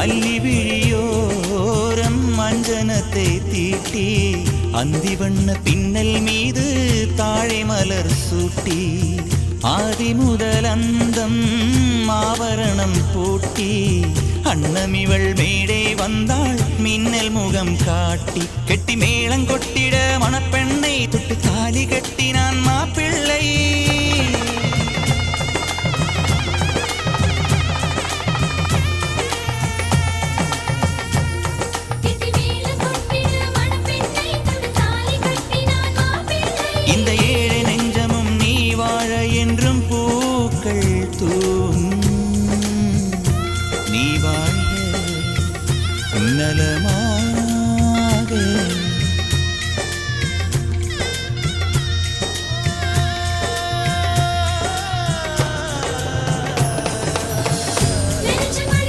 அல்லி விழியோரம் மஞ்சனத்தை தீட்டி அந்தி வண்ண பின்னல் மீது தாழை மலர் சூட்டி ஆதி முதல் அந்தம் ஆபரணம் பூட்டி அன்னமிவள் மேடை வந்தாள் மின்னல் முகம் காட்டி கெட்டி மேளங்கொட்டி இந்த ஏழை நெஞ்சமும் நீ வாழ என்றும் பூக்கள் தூம் நீ வாழ நலமா